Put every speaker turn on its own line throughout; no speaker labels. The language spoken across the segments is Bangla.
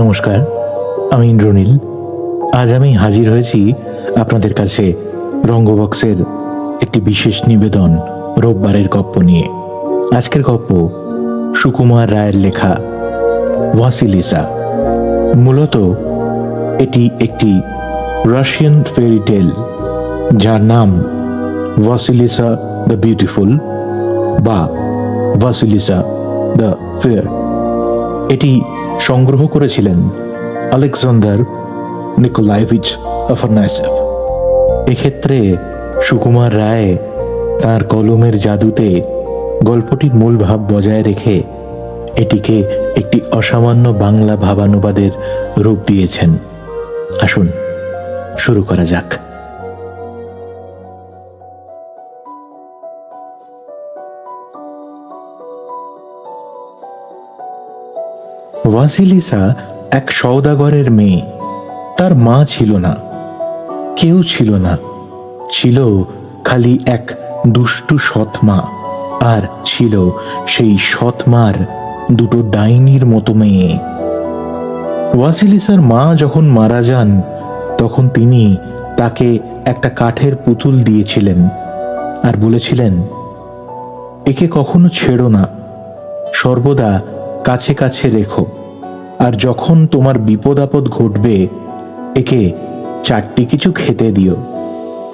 নমস্কার, আমি ইন্দ্রনীল। আজ আমি হাজির হয়েছি আপনাদের কাছে রঙ্গবক্সের একটি বিশেষ নিবেদন রোববারের গপ্প নিয়ে। আজকের গপ্প সুকুমার রায়ের লেখা ওয়াসিলিসা। মূলত এটি একটি রাশিয়ান ফেরি টেল যার নাম ওয়াসিলিসা দ্য বিউটিফুল বা ওয়াসিলিসা দ্য ফেয়ার। এটি সংগ্রহ করেছিলেন আলেকজান্ডার নিকোলাইভিচ আফারনাইসেভ এক্ষেত্রে সুকুমার রায় তার কলমের জাদুতে গল্পটির মূল ভাব বজায় রেখে এটিকে একটি অসামান্য বাংলা ভাবানুবাদের রূপ দিয়েছেন। আসুন, শুরু করা যাক। ওয়াসিলিসা এক সওদাগরের মেয়ে। তার মা ছিল না, কেউ ছিল না, ছিল খালি এক দুষ্টু সৎমা, আর ছিল সেই সৎমার দুটো ডাইনির মতো মেয়ে। ওয়াসিলিসার মা যখন মারা যান, তখন তিনি তাকে একটা কাঠের পুতুল দিয়েছিলেন আর বলেছিলেন, একে কখনো ছেড়ো না, সর্বদা কাছে কাছে রেখো। আর যখন তোমার বিপদ আপদ ঘটবে, একে চারটি কিছু খেতে দিও।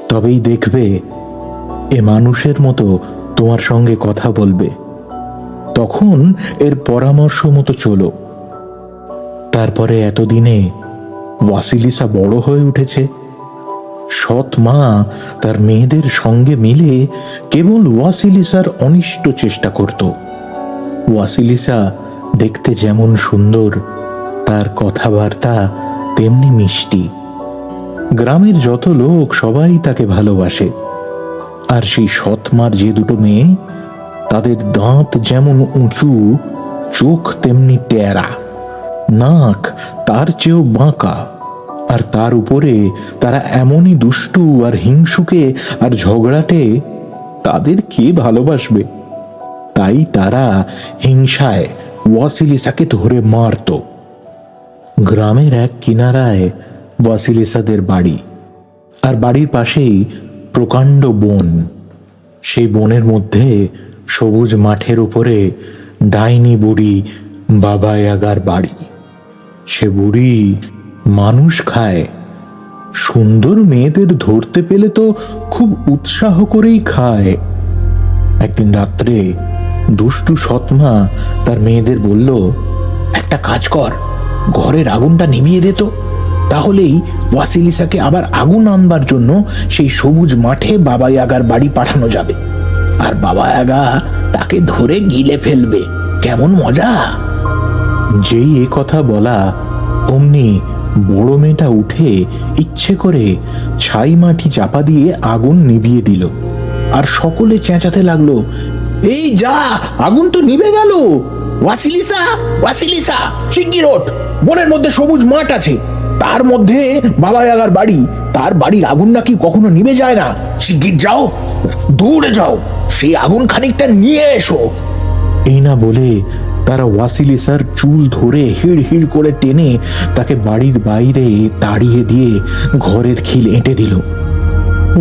তবেই দেখবে, এ মানুষের মতো তোমার সঙ্গে কথা বলবে। তখন এর পরামর্শ মতো চলো। তারপরে এতদিনে ওয়াসিলিসা বড় হয়ে উঠেছে। সৎ মা তার মেয়েদের সঙ্গে মিলে কেবল ওয়াসিলিসার অনিষ্ট চেষ্টা করত। ওয়াসিলিসা দেখতে যেমন সুন্দর, তার কথাবার্তা তেমনি মিষ্টি। গ্রামের যত লোক সবাই তাকে ভালোবাসে। আর সেই সৎমার যে দুটো মেয়ে, তাদের দাঁত যেমন উঁচু, চোখ তেমনি টেরা নাক তার চেয়েও বাঁকা। আর তার উপরে তারা এমনই দুষ্টু আর হিংসুকে আর ঝগড়াটে, তাদের কে ভালোবাসবে? তাই তারা হিংসায় ওয়াসিলিসাকে ধরে মারত গ্রামের এক কিনারায় ওয়াসিলিসাদের বাড়ি আর বাড়ির পাশেই প্রকাণ্ড বন সেই বনের মধ্যে সবুজ মাঠের উপরে ডাইনি বুড়ি বাবা ইয়াগার বাড়ি সে বুড়ি মানুষ খায় সুন্দর মেয়েদের ধরতে পেলে তো খুব উৎসাহ করেই খায় একদিন রাত্রে দুষ্টু সৎমা তার মেয়েদের বলল, একটা কাজ কর, ঘরের আগুনটা নিভিয়ে দে তো। তাহলেই ওয়াসিলিসাকে আবার আগুন আনবার জন্য সেই সবুজ মাঠে বাবা ইয়াগার বাড়ি পাঠানো যাবে। আর বাবা ইয়াগা তাকে ধরে গিলে ফেলবে। কেমন মজা? যেই এ কথা বলা, অমনি বড় মেয়েটা উঠে ইচ্ছে করে ছাই মাটি চাপা দিয়ে আগুন নিভিয়ে দিল। আর সকলে চেঁচাতে লাগল এই যা, আগুন তো নিভে গেল। ওয়াসিলিসা ওয়াসিলিসা, শিগগির ওঠ। বনের মধ্যে সবুজ মাঠ আছে। তার মধ্যে বাবা ইয়াগার বাড়ি। তার বাড়ির আগুন নাকি কখনো নিভে যায় না। শিগগির যাও, দূরে যাও। সেই আগুন খানিকটা নিয়ে এসো। এই না বলে তারা ওয়াসিলিসার চুল ধরে হিড় হিড় করে টেনে তাকে বাড়ির বাইরে তাড়িয়ে দিয়ে ঘরের খিল এঁটে দিল।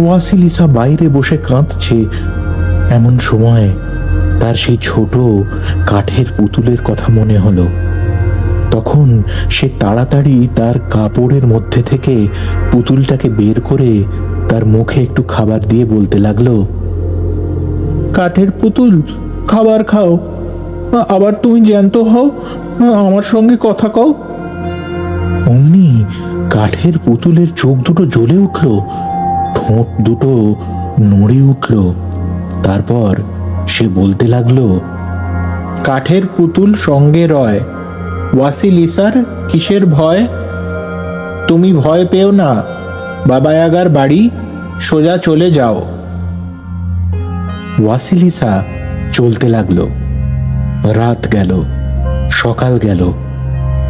ওয়াসিলিসা বাইরে বসে কাঁদছে। এমন সময় তার সেই ছোট কাঠের পুতুলের কথা মনে হলো। তখন সে তাড়াতাড়ি তার কাপড়ের মধ্যে থেকে পুতুলটাকে বের করে তার মুখে একটু খাবার দিয়ে বলতে লাগল, কাঠের পুতুল, খাবার খাও। আবার তুমি জ্যান্ত হও, আমার সঙ্গে কথা কও। অমনি কাঠের পুতুলের চোখ দুটো জ্বলে উঠল, ঠোঁট দুটো নড়ে উঠল। তারপর সে বলতে লাগল, কাঠের পুতুল সঙ্গে রয়। ওয়াসিলিসার কিসের ভয়? তুমি ভয় পেও না বাবা ইয়াগার বাড়ি, সোজা চলে যাও। ওয়াসিলিসা চলতে লাগল। রাত গেল, সকাল গেল,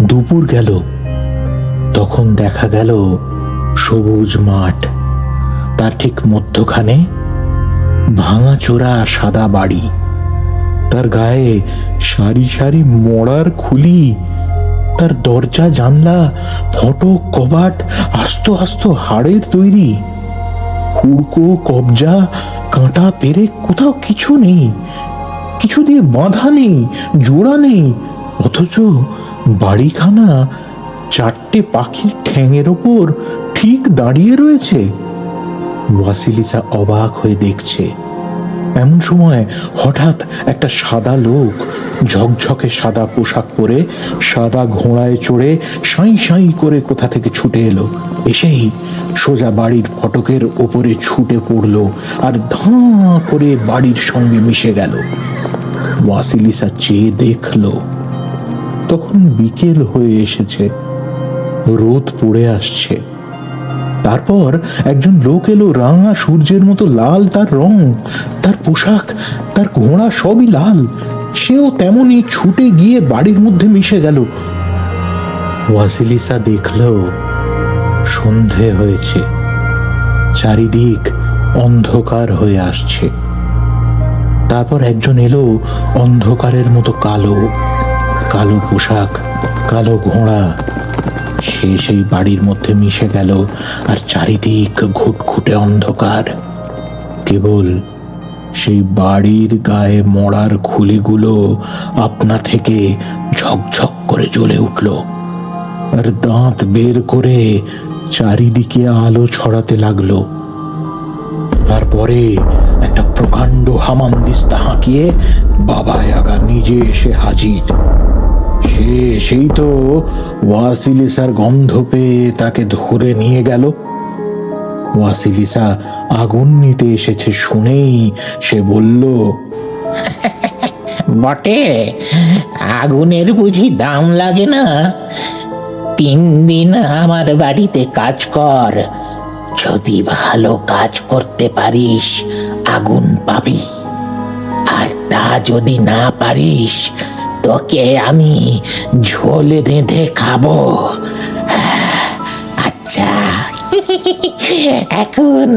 দুপুর গেল। তখন দেখা গেল সবুজ মাঠ। তার ঠিক মধ্যখানে ভাঙাচোরা সাদা বাড়ি। তার গায়ে সারি সারি মরার খুলি। তার দরজা, জানলা, ফটো, কবাট, আস্ত আস্ত হাড়ের তৈরি। হুড়কো, কবজা, কাঁটা পেরে কোথাও কিছু নেই। কিছু দিয়ে বাঁধা নেই, জোড়া নেই। অথচ বাড়িখানা চারটে পাখির ঠ্যাঙের ওপর ঠিক দাঁড়িয়ে রয়েছে। ওয়াসিলিসা অবাক হয়ে দেখছে। এমন সময় হঠাৎ একটা সাদা লোক ঝকঝকে সাদা পোশাক পরে সাদা ঘোড়ায় চড়ে সাঁই সাঁই করে কোথা থেকে ছুটে এলো। এসেই সোজা বাড়ির ফটকের ওপরে ছুটে পড়ল আর ধাঁ করে বাড়ির সঙ্গে মিশে গেল। ওয়াসিলিসা চেয়ে দেখল, তখন বিকেল হয়ে এসেছে, রোদ পড়ে আসছে। তারপর একজন লোক এলো, রাঙা সূর্যের মতো লাল তার রং, তার পোশাক, তার ঘোড়া সবই লাল। সেও তেমনই ছুটে গিয়ে বাড়ির মধ্যে মিশে গেল। ওয়াসিলিসা দেখল, সন্ধে হয়েছে। চারিদিক অন্ধকার হয়ে আসছে। তারপর একজন এলো, অন্ধকারের মতো কালো কালো পোশাক, কালো ঘোড়া সে সেই বাড়ির মধ্যে মিশে গেল আর চারিদিক ঘুটঘুটে অন্ধকার। কেবল সেই বাড়ির গায়ে মরার খুলিগুলো আপনা থেকে ঝকঝক করে জ্বলে উঠল আর দাঁত বের করে চারিদিকে আলো ছড়াতে লাগল। তারপরে একটা প্রকাণ্ড হামানদিস্তা হাঁকিয়ে বাবা আগা নিজে এসে হাজির। সে, সেই তো ওয়াসিলিসার গন্ধ পেয়ে তাকে ধরে নিয়ে গেল। ওয়াসিলিসা আগুন নিতে এসেছে শুনেই সে বলল,
বটে, আগুনের বুঝি দাম লাগে না? তিন দিন আমার বাড়িতে কাজ কর। যদি ভালো কাজ করতে পারিস, আগুন পাবি। আর তা যদি না পারিস তোকে আমি ঝোল রেঁধে খাব। আচ্ছা। এখন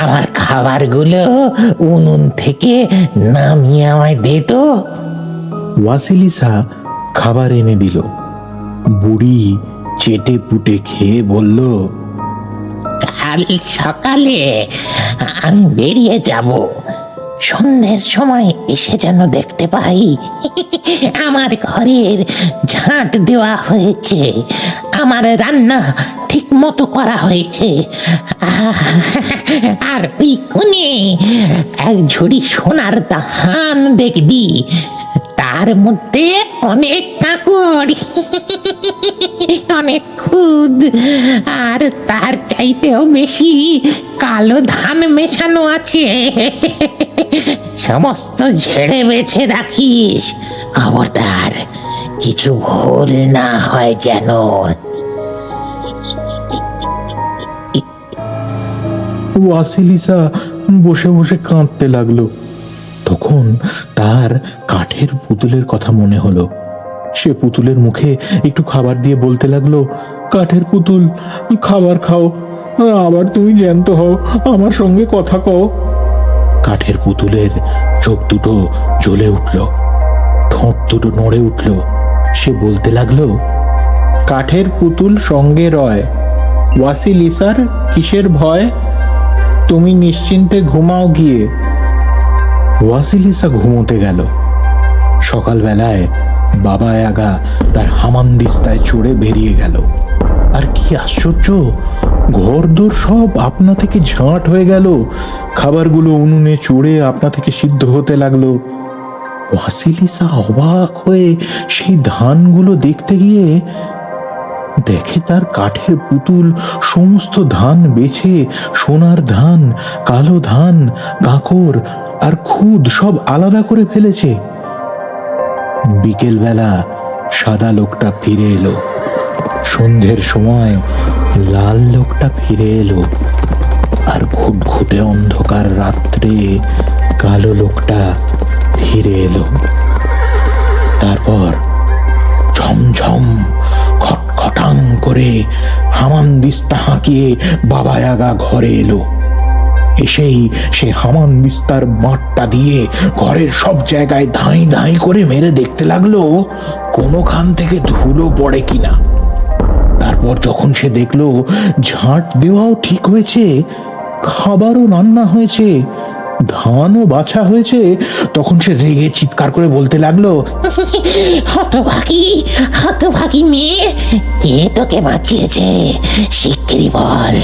আমার খাবারগুলো উনুন থেকে নামিয়ে আমায় দে তো।
ওয়াসিলিসা খাবার এনে দিল। বুড়ি চেটে পুটে খেয়ে বলল
কাল সকালে আমি বেরিয়ে যাব। সন্ধ্যের সময় এসে যেন দেখতে পাই, আমার ঘরের ঝাঁট দেওয়া হয়েছে, আমার রান্না ঠিক মতো করা হয়েছে। আর ওই কোণে এক ঝুড়ি সোনার ধান দেখবি, তার মধ্যে অনেক কাঁকড়, অনেক খুদ, আর তার চাইতেও বেশি কালো ধান মেশানো আছে। সমস্ত ঝেড়ে বেছে রাখিস। খবরদার, কিছু ভুল না হয় যেন।
ওয়াসিলিসা বসে বসে কাঁদতে লাগল। তখন তার কাঠের পুতুলের কথা মনে হলো। সে পুতুলের মুখে একটু খাবার দিয়ে বলতে লাগল, কাঠের পুতুল, খাবার খাও। আবার তুমি জ্যান্ত হও, আমার সঙ্গে কথা কও। কাঠের পুতুলের চোখ দুটো জ্বলে উঠল, ঠোঁট দুটো নড়ে উঠল। সে বলতে লাগল, কাঠের পুতুল সঙ্গে রয়। ওয়াসিলিসার কিসের ভয়? তুমি নিশ্চিন্তে ঘুমাও গিয়ে। ওয়াসিলিসা ঘুমোতে গেল। সকালবেলায় বাবা আগা তার হামানদিস্তায় চড়ে বেরিয়ে গেল। আর কি আশ্চর্য! ঘরদোর সব আপনা থেকে ঝাঁট হয়ে গেল। খাবারগুলো উনুনে চড়ে আপনা থেকে সিদ্ধ হতে লাগল। ওয়াসিলিসা অবাক হয়ে সেই ধানগুলো দেখতে গিয়ে দেখে তার কাঠের পুতুল, সমস্ত ধান বেছে, সোনার ধান, কালো ধান, কাঁকর আর খুদ সব আলাদা করে ফেলেছে। বিকেলবেলা সাদা লোকটা ফিরে এলো। সন্ধ্যের সময় লাল লোকটা ফিরে এলো আর ঘুটঘুটে অন্ধকার রাত্রে কালো লোকটা ফিরে এলো। তারপর ঝমঝম, খটখটাং করে হামান দিস্তা হাঁকিয়ে বাবা আগা ঘরে এলো। এসেই সে হামান বিস্তার মাঠটা দিয়ে ঘরের সব জায়গায় ধাঁই ধাঁই করে মেরে দেখতে লাগল, কোনোখান থেকে ধুলো পড়ে কিনা। তারপর যখন সে দেখল ঝাঁট দেওয়াও ঠিক হয়েছে, খাবারও রান্না হয়েছে, ধানও বাছা হয়েছে, তখন সে রেগে চিৎকার করে বলতে লাগল,
হতভাগি হতভাগি মেয়ে, কে তোকে বাঁচিয়েছে? শিগগিরি বল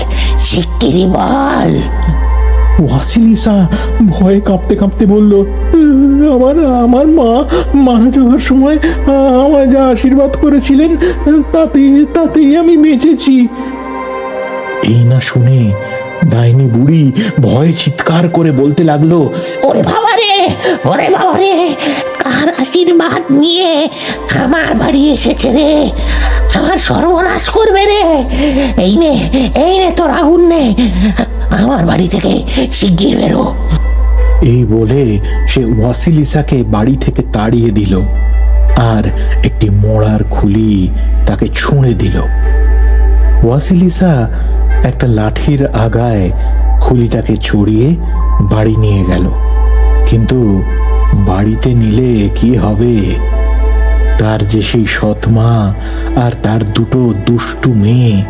শিগগিরি বল।
ওয়াসিলিসা ভয়ে কাঁপতে কাঁপতে বলল, আমার আমার মা মারা যাওয়ার সময় আমায় যা আশীর্বাদ করেছিলেন, তাতে, তাতেই আমি বেঁচেছি। এই না শুনে ডাইনি বুড়ি ভয়ে চিৎকার করে বলতে লাগল,
ওরে বাবা রে, ওরে বাবা রে, কার আশীর্বাদ নিয়ে আমার বাড়ি এসেছে রে? আমার সর্বনাশ করবে রে? এই নে এই নে তোর আগুন নে। আমার বাড়ি থেকে শিগগির বেরো।
এই বলে সে ওয়াসিলিসাকে বাড়ি থেকে তাড়িয়ে দিল আর একটি মোড়ার খুলি তাকে ছুঁড়ে দিল। ওয়াসিলিসা একটা লাঠির আগায় খুলিটাকে ছড়িয়ে বাড়ি নিয়ে গেল। কিন্তু বাড়িতে নিলে কি হবে? তার যে সেই সৎমা আর তার দুটো দুষ্টু মেয়ে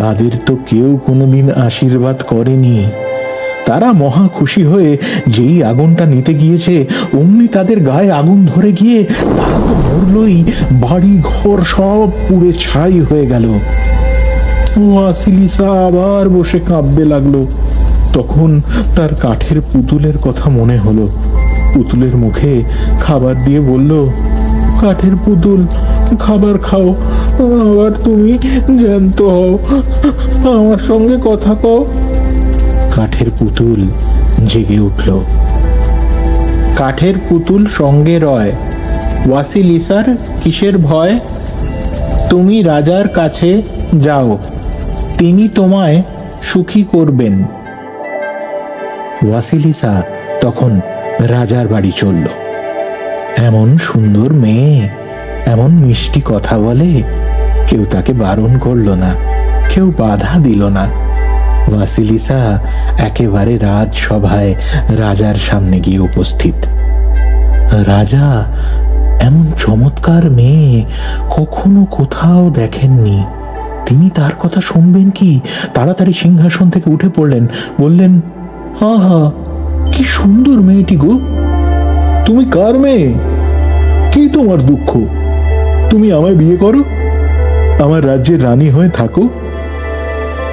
তাদের তো কেউ কোনোদিন আশীর্বাদ করেনি। তারা মহা খুশি হয়ে যেই আগুনটা নিতে গিয়েছে, অমনি তাদের গায়ে আগুন ধরে গিয়ে তারা তো মরলই বাড়ি ঘর সব পুড়ে ছাই হয়ে গেল। ওয়াসিলিসা আবার বসে কাঁদতে লাগল। তখন তার কাঠের পুতুলের কথা মনে হলো। পুতুলের মুখে খাবার দিয়ে বলল, কাঠের পুতুল খাবার খাও। আবার তুমি জ্যান্ত হও। আমার সঙ্গে কথা কও। কাঠের পুতুল জেগে উঠল। কাঠের পুতুল সঙ্গে রয়। ওয়াসিলিসার কিসের ভয়? তুমি রাজার কাছে যাও। তিনি তোমায় সুখী করবেন। ওয়াসিলিসা তখন রাজার বাড়ি চলল। এমন সুন্দর মেয়ে এমন মিষ্টি কথা বলে কেউ তাকে বারণ করল না, কেউ বাধা দিল না। ওয়াসিলিসা একেবারে রাজসভায় রাজার সামনে গিয়ে উপস্থিত। রাজা এমন চমৎকার মেয়ে কখনো কোথাও দেখেননি। তিনি তার কথা শুনবেন কি? তাড়াতাড়ি সিংহাসন থেকে উঠে পড়লেন, বললেন, আহা, কি সুন্দর মেয়েটি গো। তুমি কার মেয়ে? কি তোমার দুঃখ? তুমি আমায় বিয়ে করো? আমার রাজ্যের রানী হয়ে থাকো।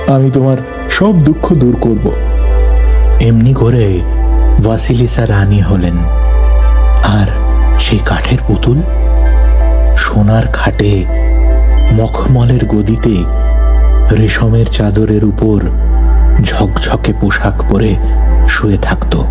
আমি তোমার সব দুঃখ দূর করব। এমনি করে ভাসিলিসা রানী হলেন। আর সেই কাঠের পুতুল সোনার খাটে মখমলের গদিতে রেশমের চাদরের উপর ঝকঝকে পোশাক পরে শুয়ে থাকতো।